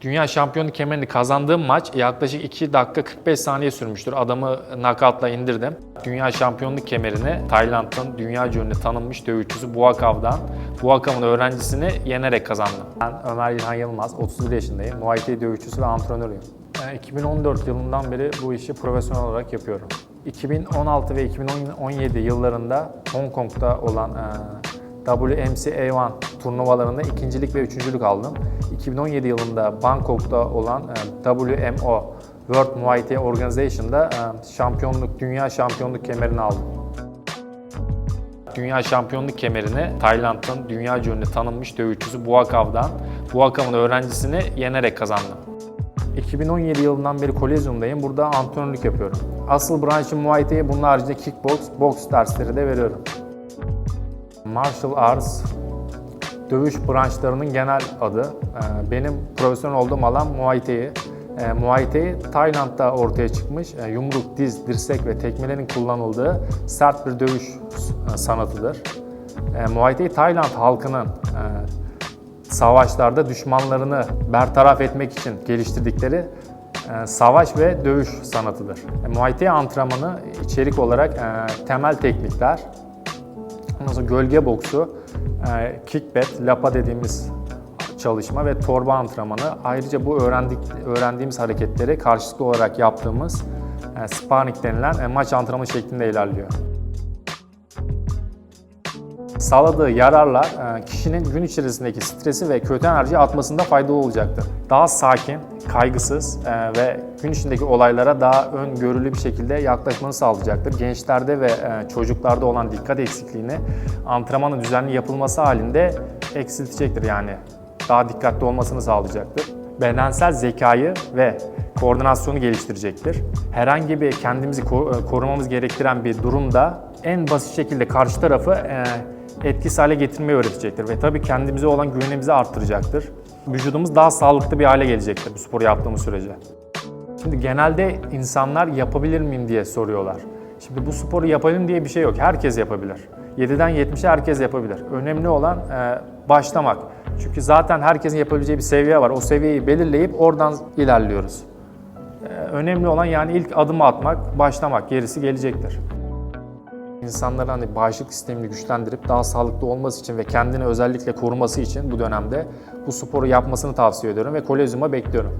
Dünya şampiyonluk kemerini kazandığım maç yaklaşık 2 dakika 45 saniye sürmüştür. Adamı knockoutla indirdim. Dünya şampiyonluk kemerini Tayland'ın dünya ünlü tanınmış dövüşçüsü Buakav'dan, Buakav'ın öğrencisini yenerek kazandım. Ben Ömer İlhan Yılmaz, 31 yaşındayım. Muay Thai dövüşçüsü ve antrenörüyüm. Yani 2014 yılından beri bu işi profesyonel olarak yapıyorum. 2016 ve 2017 yıllarında Hong Kong'da olan WMC A1 turnuvalarında ikincilik ve üçüncülük aldım. 2017 yılında Bangkok'ta olan e, WMO World Muay Thai Organization'da e, şampiyonluk, dünya şampiyonluk kemerini aldım. Dünya şampiyonluk kemerini Tayland'ın dünya ünlü tanınmış dövüşçüsü Buakav'dan, Buakav'ın öğrencisini yenerek kazandım. 2017 yılından beri Kolezyum'dayım. Burada antrenörlük yapıyorum. Asıl branşım Muay Thai, bunun haricinde kickbox, boks dersleri de veriyorum. Martial Arts dövüş branşlarının genel adı. Ee, Benim profesyonel olduğum alan Muay Thai. Ee, Muay Thai Tayland'da ortaya çıkmış e, yumruk, diz, dirsek ve tekmelerin kullanıldığı sert bir dövüş e, sanatıdır. E, Muay Thai Tayland halkının e, savaşlarda düşmanlarını bertaraf etmek için geliştirdikleri savaş ve dövüş sanatıdır. E, Muay Thai antrenmanı içerik olarak temel teknikler, sonra gölge boksu, e, kickback, lapa dediğimiz çalışma ve torba antrenmanı. Ayrıca bu öğrendik, öğrendiğimiz hareketleri karşılıklı olarak yaptığımız e, sparring denilen e, maç antrenmanı şeklinde ilerliyor. Sağladığı yararlar e, kişinin gün içerisindeki stresi ve kötü enerjiyi atmasında faydalı olacaktır. Daha sakin, kaygısız e, ve gün içindeki olaylara daha öngörülü bir şekilde yaklaşmanı sağlayacaktır. Gençlerde ve e, çocuklarda olan dikkat eksikliğini antrenmanın düzenli yapılması halinde eksiltecektir yani. Daha dikkatli olmasını sağlayacaktır. Bedensel zekayı ve koordinasyonu geliştirecektir. Herhangi bir kendimizi ko- korumamız gerektiren bir durumda en basit şekilde karşı tarafı etkisiz hale getirmeyi öğretecektir ve tabii kendimize olan güvenimizi arttıracaktır. Vücudumuz daha sağlıklı bir hale gelecektir bu sporu yaptığımız sürece. Şimdi genelde insanlar yapabilir miyim diye soruyorlar. Şimdi bu sporu yapalım diye bir şey yok. Herkes yapabilir. 7'den 70'e herkes yapabilir. Önemli olan e, başlamak. Çünkü zaten herkesin yapabileceği bir seviye var. O seviyeyi belirleyip oradan ilerliyoruz. E, önemli olan yani ilk adımı atmak, başlamak. Gerisi gelecektir. İnsanların hani bağışıklık sistemini güçlendirip daha sağlıklı olması için ve kendini özellikle koruması için bu dönemde bu sporu yapmasını tavsiye ediyorum ve kolezyuma bekliyorum.